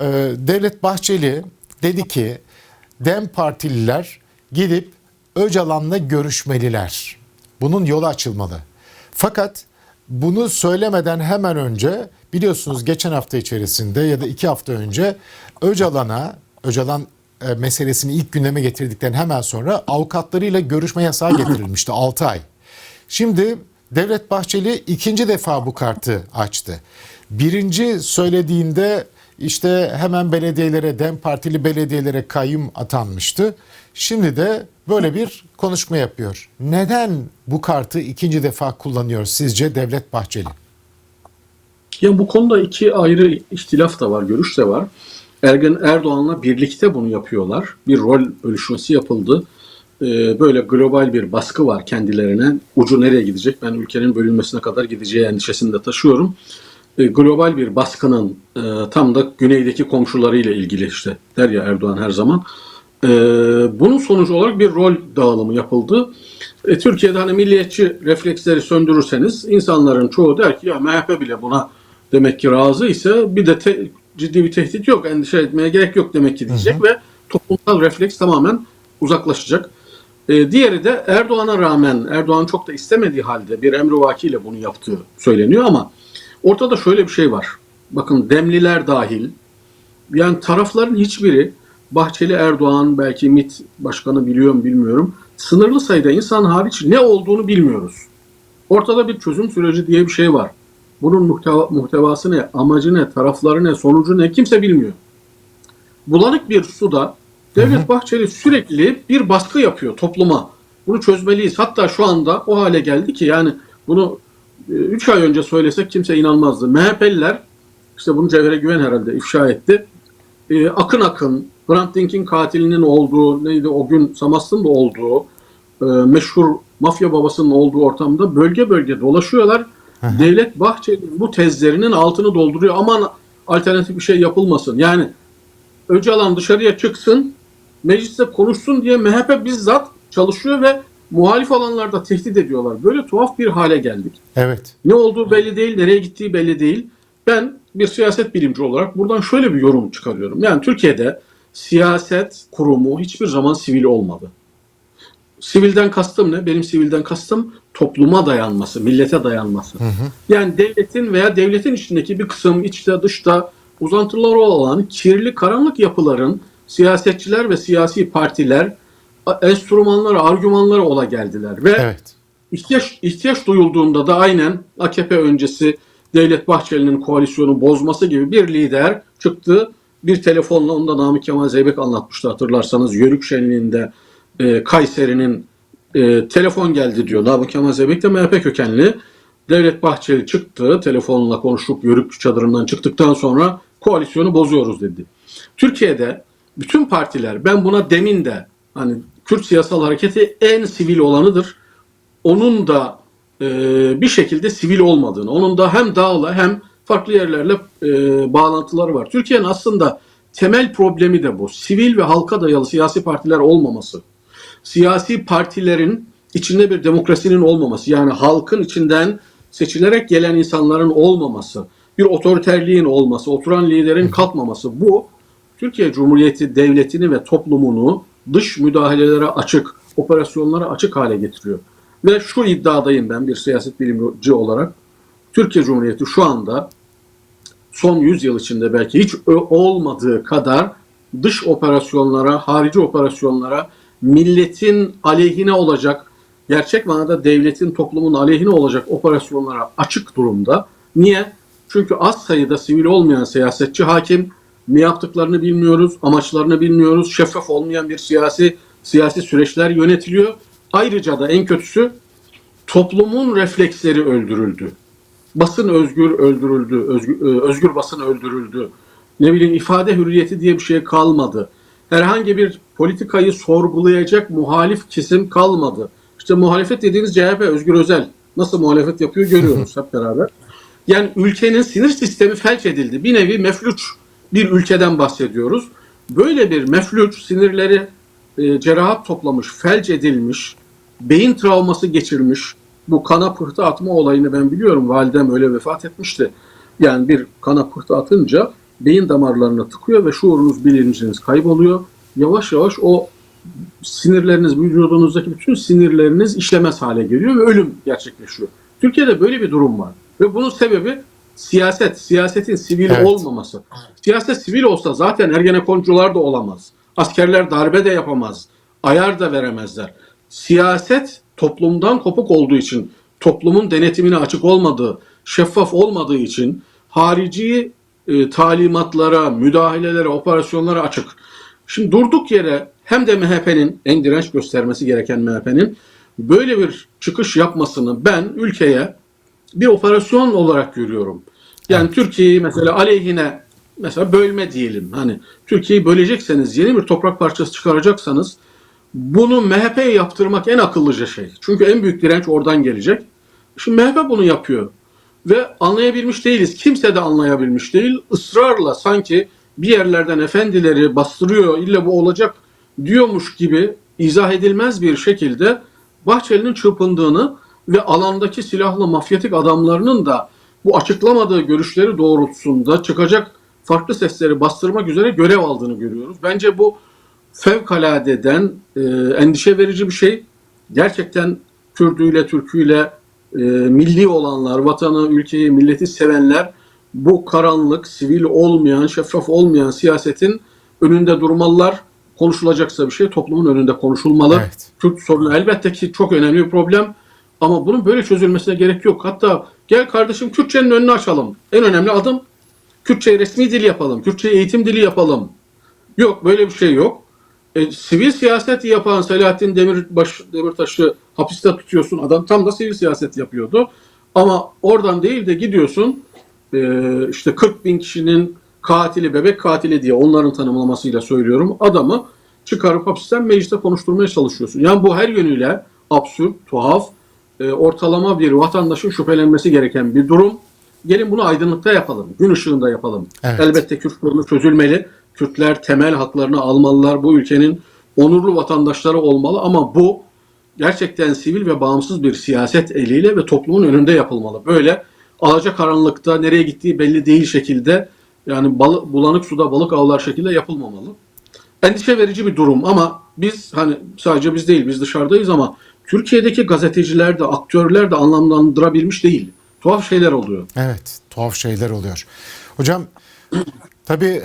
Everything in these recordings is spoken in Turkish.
e, Devlet Bahçeli dedi ki Dem Partililer gidip Öcalan'la görüşmeliler. Bunun yolu açılmalı. Fakat bunu söylemeden hemen önce biliyorsunuz geçen hafta içerisinde ya da iki hafta önce Öcalan'a Öcalan e, meselesini ilk gündeme getirdikten hemen sonra avukatlarıyla görüşme yasağı getirilmişti 6 ay. Şimdi Devlet Bahçeli ikinci defa bu kartı açtı. Birinci söylediğinde işte hemen belediyelere, DEM Partili belediyelere kayyum atanmıştı. Şimdi de böyle bir konuşma yapıyor. Neden bu kartı ikinci defa kullanıyor sizce Devlet Bahçeli? Ya bu konuda iki ayrı ihtilaf da var, görüş de var. Ergen Erdoğan'la birlikte bunu yapıyorlar. Bir rol bölüşmesi yapıldı. Ee, böyle global bir baskı var kendilerine. Ucu nereye gidecek? Ben ülkenin bölünmesine kadar gideceği endişesini de taşıyorum. Ee, global bir baskının e, tam da güneydeki komşularıyla ilgili işte der ya Erdoğan her zaman. Ee, bunun sonucu olarak bir rol dağılımı yapıldı. E, Türkiye'de hani milliyetçi refleksleri söndürürseniz insanların çoğu der ki ya MHP bile buna demek ki razı ise bir de te- ciddi bir tehdit yok, endişe etmeye gerek yok demek ki diyecek ve toplumsal refleks tamamen uzaklaşacak. E, diğeri de Erdoğan'a rağmen, Erdoğan çok da istemediği halde bir emrivakiyle bunu yaptığı söyleniyor ama ortada şöyle bir şey var. Bakın Demliler dahil, yani tarafların hiçbiri Bahçeli Erdoğan belki MİT başkanı biliyor mu bilmiyorum. Sınırlı sayıda insan hariç ne olduğunu bilmiyoruz. Ortada bir çözüm süreci diye bir şey var. Bunun muhteva, muhtevası ne, amacı ne, tarafları ne, sonucu ne kimse bilmiyor. Bulanık bir suda Devlet Bahçeli sürekli bir baskı yapıyor topluma. Bunu çözmeliyiz. Hatta şu anda o hale geldi ki yani bunu 3 ay önce söylesek kimse inanmazdı. MHP'liler işte bunu Cevher'e Güven herhalde ifşa etti. Ee, akın akın Hrant Dink'in katilinin olduğu neydi o gün Samast'ın da olduğu e, meşhur mafya babasının olduğu ortamda bölge bölge dolaşıyorlar. Devlet Bahçeli bu tezlerinin altını dolduruyor. Aman alternatif bir şey yapılmasın. Yani Öcalan dışarıya çıksın, mecliste konuşsun diye MHP bizzat çalışıyor ve muhalif alanlarda tehdit ediyorlar. Böyle tuhaf bir hale geldik. Evet. Ne olduğu belli değil, nereye gittiği belli değil. Ben bir siyaset bilimci olarak buradan şöyle bir yorum çıkarıyorum. Yani Türkiye'de siyaset kurumu hiçbir zaman sivil olmadı. Sivilden kastım ne? Benim sivilden kastım topluma dayanması, millete dayanması. Yani devletin veya devletin içindeki bir kısım içte dışta uzantıları olan kirli karanlık yapıların siyasetçiler ve siyasi partiler a- enstrümanları, argümanları ola geldiler. Ve Evet. ihtiyaç, ihtiyaç duyulduğunda da aynen AKP öncesi Devlet Bahçeli'nin koalisyonu bozması gibi bir lider çıktı. Bir telefonla onda Namık Kemal Zeybek anlatmıştı hatırlarsanız Yörük Şenliği'nde e, Kayseri'nin e, telefon geldi diyor. Namık Kemal Zeybek de MHP kökenli. Devlet Bahçeli çıktı telefonla konuşup Yörük çadırından çıktıktan sonra koalisyonu bozuyoruz dedi. Türkiye'de bütün partiler ben buna demin de hani Kürt siyasal hareketi en sivil olanıdır. Onun da e, bir şekilde sivil olmadığını, onun da hem dağla hem farklı yerlerle e, bağlantıları var. Türkiye'nin aslında temel problemi de bu. Sivil ve halka dayalı siyasi partiler olmaması. Siyasi partilerin içinde bir demokrasinin olmaması. Yani halkın içinden seçilerek gelen insanların olmaması. Bir otoriterliğin olması, oturan liderin kalkmaması. Bu Türkiye Cumhuriyeti devletini ve toplumunu dış müdahalelere açık, operasyonlara açık hale getiriyor. Ve şu iddiadayım ben bir siyaset bilimci olarak. Türkiye Cumhuriyeti şu anda son 100 yıl içinde belki hiç olmadığı kadar dış operasyonlara, harici operasyonlara milletin aleyhine olacak, gerçek manada devletin, toplumun aleyhine olacak operasyonlara açık durumda. Niye? Çünkü az sayıda sivil olmayan siyasetçi hakim, ne yaptıklarını bilmiyoruz, amaçlarını bilmiyoruz, şeffaf olmayan bir siyasi siyasi süreçler yönetiliyor. Ayrıca da en kötüsü toplumun refleksleri öldürüldü. Basın özgür öldürüldü, özgür, e, özgür basın öldürüldü. Ne bileyim ifade hürriyeti diye bir şey kalmadı. Herhangi bir politikayı sorgulayacak muhalif kesim kalmadı. İşte muhalefet dediğiniz CHP, Özgür Özel nasıl muhalefet yapıyor görüyoruz hep beraber. Yani ülkenin sinir sistemi felç edildi. Bir nevi mefluç bir ülkeden bahsediyoruz. Böyle bir mefluç sinirleri e, cerahat toplamış, felç edilmiş, beyin travması geçirmiş. Bu kana pıhtı atma olayını ben biliyorum. Validem öyle vefat etmişti. Yani bir kana pıhtı atınca beyin damarlarına tıkıyor ve şuurunuz, bilinciniz kayboluyor. Yavaş yavaş o sinirleriniz, vücudunuzdaki bütün sinirleriniz işlemez hale geliyor ve ölüm gerçekleşiyor. Türkiye'de böyle bir durum var. Ve bunun sebebi siyaset, siyasetin sivil Evet. olmaması. Siyaset sivil olsa zaten ergenekoncular da olamaz. Askerler darbe de yapamaz. Ayar da veremezler. Siyaset toplumdan kopuk olduğu için, toplumun denetimine açık olmadığı, şeffaf olmadığı için harici e, talimatlara, müdahalelere, operasyonlara açık. Şimdi durduk yere hem de MHP'nin en direnç göstermesi gereken MHP'nin böyle bir çıkış yapmasını ben ülkeye bir operasyon olarak görüyorum. Yani Türkiye'yi mesela aleyhine mesela bölme diyelim. Hani Türkiye'yi bölecekseniz, yeni bir toprak parçası çıkaracaksanız bunu MHP'ye yaptırmak en akıllıca şey. Çünkü en büyük direnç oradan gelecek. Şimdi MHP bunu yapıyor. Ve anlayabilmiş değiliz. Kimse de anlayabilmiş değil. Israrla sanki bir yerlerden efendileri bastırıyor, illa bu olacak diyormuş gibi izah edilmez bir şekilde Bahçeli'nin çırpındığını ve alandaki silahlı mafyatik adamlarının da bu açıklamadığı görüşleri doğrultusunda çıkacak farklı sesleri bastırmak üzere görev aldığını görüyoruz. Bence bu fevkaladeden e, endişe verici bir şey. Gerçekten Kürdüyle, Türküyle e, milli olanlar, vatanı, ülkeyi, milleti sevenler bu karanlık, sivil olmayan, şeffaf olmayan siyasetin önünde durmalılar. Konuşulacaksa bir şey toplumun önünde konuşulmalı. Evet. Kürt sorunu elbette ki çok önemli bir problem. Ama bunun böyle çözülmesine gerek yok. Hatta gel kardeşim Kürtçenin önünü açalım. En önemli adım Kürtçeyi resmi dil yapalım. Kürtçeyi eğitim dili yapalım. Yok böyle bir şey yok. E, sivil siyaset yapan Selahattin Demirbaş, Demirtaş'ı hapiste tutuyorsun. Adam tam da sivil siyaset yapıyordu. Ama oradan değil de gidiyorsun e, işte 40 bin kişinin katili, bebek katili diye onların tanımlamasıyla söylüyorum. Adamı çıkarıp hapisten mecliste konuşturmaya çalışıyorsun. Yani bu her yönüyle absürt, tuhaf, e, ortalama bir vatandaşın şüphelenmesi gereken bir durum. Gelin bunu aydınlıkta yapalım, gün ışığında yapalım. Evet. Elbette Kürt sorunu çözülmeli. Kürtler temel haklarını almalılar. Bu ülkenin onurlu vatandaşları olmalı ama bu gerçekten sivil ve bağımsız bir siyaset eliyle ve toplumun önünde yapılmalı. Böyle alacakaranlıkta nereye gittiği belli değil şekilde yani balı, bulanık suda balık avlar şekilde yapılmamalı. Endişe verici bir durum ama biz hani sadece biz değil biz dışarıdayız ama Türkiye'deki gazeteciler de aktörler de anlamlandırabilmiş değil. Tuhaf şeyler oluyor. Evet, tuhaf şeyler oluyor. Hocam, tabii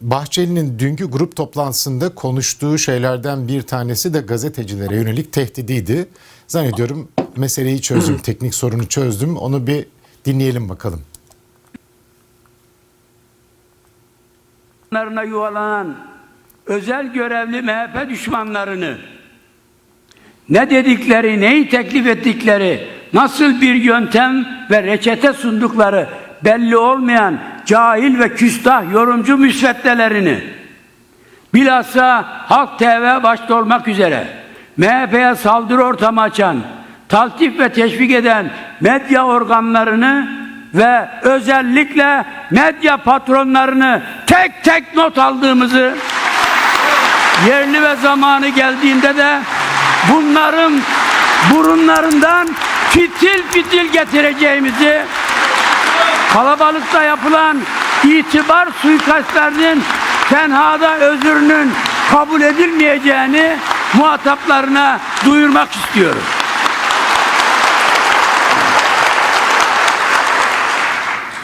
Bahçeli'nin dünkü grup toplantısında konuştuğu şeylerden bir tanesi de gazetecilere yönelik tehdidiydi. Zannediyorum meseleyi çözdüm, teknik sorunu çözdüm. Onu bir dinleyelim bakalım. yuvalanan özel görevli MHP düşmanlarını ne dedikleri, neyi teklif ettikleri, nasıl bir yöntem ve reçete sundukları belli olmayan cahil ve küstah yorumcu müsveddelerini bilhassa Halk TV başta olmak üzere MHP'ye saldırı ortamı açan, taltif ve teşvik eden medya organlarını ve özellikle medya patronlarını tek tek not aldığımızı yerli ve zamanı geldiğinde de bunların burunlarından fitil fitil getireceğimizi kalabalıkta yapılan itibar suikastlerinin tenhada özürünün kabul edilmeyeceğini muhataplarına duyurmak istiyorum.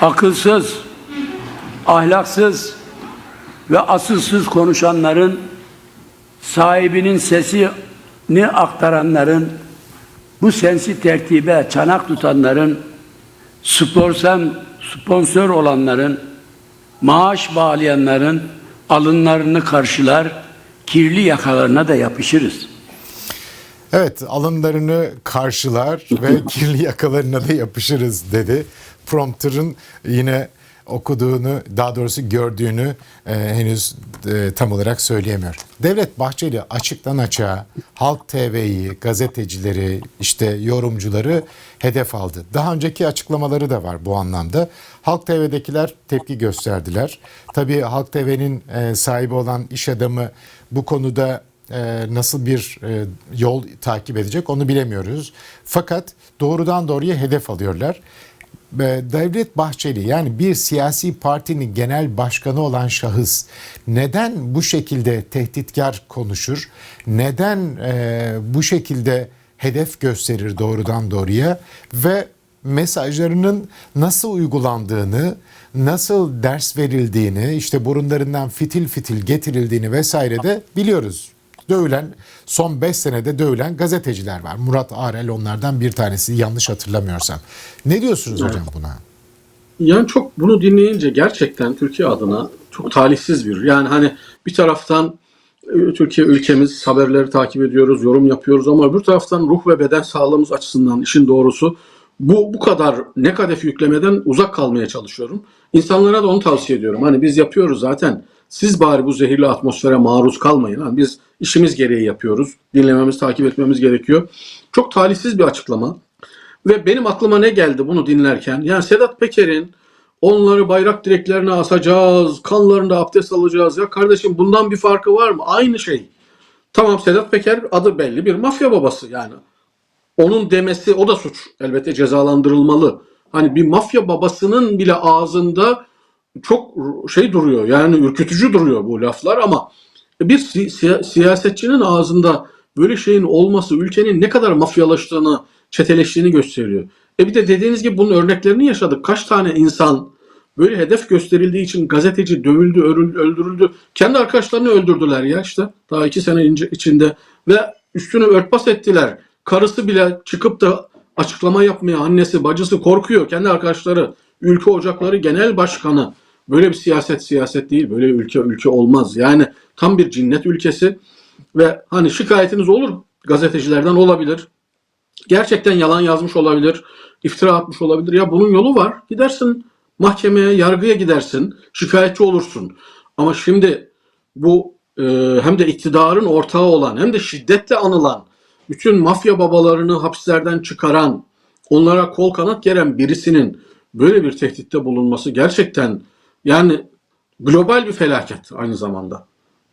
Akılsız, ahlaksız ve asılsız konuşanların sahibinin sesini aktaranların bu sensi tertibe çanak tutanların sponsan, sponsor olanların maaş bağlayanların alınlarını karşılar kirli yakalarına da yapışırız. Evet, alınlarını karşılar ve kirli yakalarına da yapışırız dedi. Prompter'ın yine okuduğunu, daha doğrusu gördüğünü e, henüz e, tam olarak söyleyemiyor. Devlet Bahçeli açıktan açığa Halk TV'yi, gazetecileri, işte yorumcuları hedef aldı. Daha önceki açıklamaları da var bu anlamda. Halk TV'dekiler tepki gösterdiler. Tabii Halk TV'nin e, sahibi olan iş adamı bu konuda e, nasıl bir e, yol takip edecek onu bilemiyoruz. Fakat doğrudan doğruya hedef alıyorlar. E, Devlet Bahçeli yani bir siyasi partinin genel başkanı olan şahıs neden bu şekilde tehditkar konuşur? Neden e, bu şekilde hedef gösterir doğrudan doğruya ve mesajlarının nasıl uygulandığını, nasıl ders verildiğini, işte burunlarından fitil fitil getirildiğini vesaire de biliyoruz. Dövülen, son 5 senede dövülen gazeteciler var. Murat Arel onlardan bir tanesi yanlış hatırlamıyorsam. Ne diyorsunuz hocam buna? Yani çok bunu dinleyince gerçekten Türkiye adına çok talihsiz bir. Yani hani bir taraftan e, Türkiye ülkemiz haberleri takip ediyoruz, yorum yapıyoruz ama bir taraftan ruh ve beden sağlığımız açısından işin doğrusu bu bu kadar negatif yüklemeden uzak kalmaya çalışıyorum. İnsanlara da onu tavsiye ediyorum. Hani biz yapıyoruz zaten. Siz bari bu zehirli atmosfere maruz kalmayın. Hani biz işimiz gereği yapıyoruz. Dinlememiz, takip etmemiz gerekiyor. Çok talihsiz bir açıklama. Ve benim aklıma ne geldi bunu dinlerken? Yani Sedat Peker'in onları bayrak direklerine asacağız, kanlarında abdest alacağız. Ya kardeşim bundan bir farkı var mı? Aynı şey. Tamam Sedat Peker adı belli bir mafya babası yani. Onun demesi o da suç. Elbette cezalandırılmalı. Hani bir mafya babasının bile ağzında çok şey duruyor. Yani ürkütücü duruyor bu laflar ama bir si- siya- siyasetçinin ağzında böyle şeyin olması ülkenin ne kadar mafyalaştığını, çeteleştiğini gösteriyor. E bir de dediğiniz gibi bunun örneklerini yaşadık. Kaç tane insan böyle hedef gösterildiği için gazeteci dövüldü, örül- öldürüldü. Kendi arkadaşlarını öldürdüler ya işte. Daha iki sene içinde. Ve üstünü örtbas ettiler. Karısı bile çıkıp da açıklama yapmaya annesi, bacısı korkuyor. Kendi arkadaşları, ülke ocakları genel başkanı. Böyle bir siyaset siyaset değil. Böyle ülke ülke olmaz. Yani tam bir cinnet ülkesi. Ve hani şikayetiniz olur gazetecilerden olabilir. Gerçekten yalan yazmış olabilir. iftira atmış olabilir. Ya bunun yolu var. Gidersin mahkemeye, yargıya gidersin. Şikayetçi olursun. Ama şimdi bu e, hem de iktidarın ortağı olan hem de şiddetle anılan bütün mafya babalarını hapislerden çıkaran, onlara kol kanat geren birisinin böyle bir tehditte bulunması gerçekten yani global bir felaket aynı zamanda.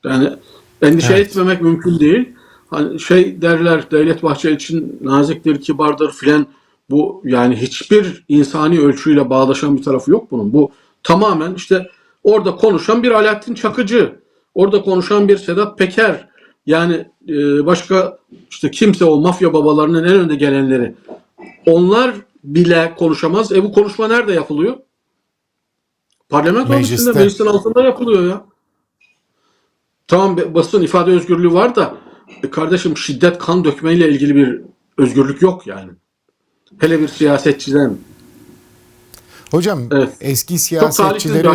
Yani endişe Evet. etmemek mümkün değil. Hani şey derler Devlet Bahçeli için naziktir, kibardır filan. Bu yani hiçbir insani ölçüyle bağdaşan bir tarafı yok bunun. Bu tamamen işte orada konuşan bir Alaaddin Çakıcı, orada konuşan bir Sedat Peker, yani e, başka işte kimse o mafya babalarının en önde gelenleri. Onlar bile konuşamaz. E bu konuşma nerede yapılıyor? Parlamento Mecliste. meclisin altında yapılıyor ya. Tamam basın ifade özgürlüğü var da e, kardeşim şiddet kan dökmeyle ilgili bir özgürlük yok yani. Hele bir siyasetçiden. Hocam Evet. eski siyasetçileri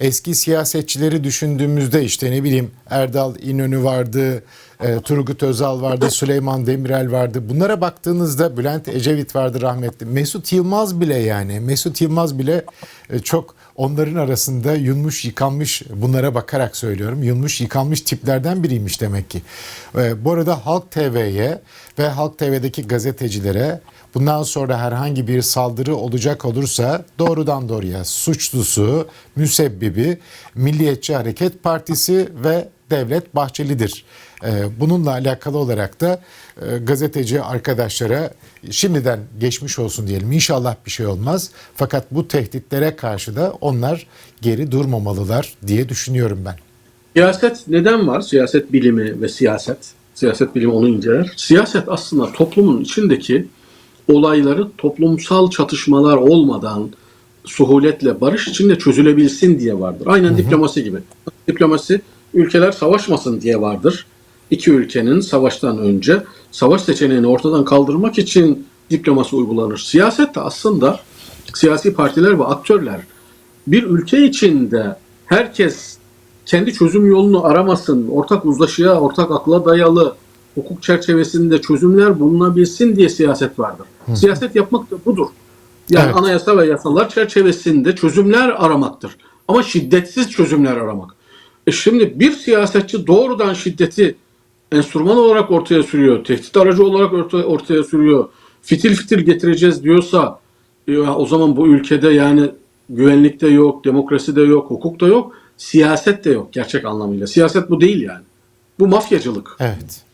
eski siyasetçileri düşündüğümüzde işte ne bileyim Erdal İnönü vardı, e, Turgut Özal vardı, Süleyman Demirel vardı. Bunlara baktığınızda Bülent Ecevit vardı rahmetli. Mesut Yılmaz bile yani Mesut Yılmaz bile e, çok onların arasında yunmuş yıkanmış bunlara bakarak söylüyorum. Yunmuş yıkanmış tiplerden biriymiş demek ki. E, bu arada Halk TV'ye ve Halk TV'deki gazetecilere Bundan sonra herhangi bir saldırı olacak olursa doğrudan doğruya suçlusu, müsebbibi Milliyetçi Hareket Partisi ve Devlet Bahçeli'dir. Ee, Bununla alakalı olarak da e, gazeteci arkadaşlara şimdiden geçmiş olsun diyelim. İnşallah bir şey olmaz. Fakat bu tehditlere karşı da onlar geri durmamalılar diye düşünüyorum ben. Siyaset neden var? Siyaset bilimi ve siyaset. Siyaset bilimi onu inceler. Siyaset aslında toplumun içindeki olayları toplumsal çatışmalar olmadan suhuletle barış içinde çözülebilsin diye vardır. Aynen diplomasi gibi. Diplomasi ülkeler savaşmasın diye vardır. İki ülkenin savaştan önce savaş seçeneğini ortadan kaldırmak için diplomasi uygulanır. Siyaset de aslında siyasi partiler ve aktörler bir ülke içinde herkes kendi çözüm yolunu aramasın, ortak uzlaşıya, ortak akla dayalı hukuk çerçevesinde çözümler bulunabilsin diye siyaset vardır. Siyaset yapmak da budur. Yani Evet. anayasa ve yasalar çerçevesinde çözümler aramaktır. Ama şiddetsiz çözümler aramak. E şimdi bir siyasetçi doğrudan şiddeti enstrüman olarak ortaya sürüyor, tehdit aracı olarak ortaya, ortaya sürüyor, fitil fitil getireceğiz diyorsa e, o zaman bu ülkede yani güvenlik de yok, demokrasi de yok, hukuk da yok, siyaset de yok gerçek anlamıyla. Siyaset bu değil yani. Bu mafyacılık. Evet.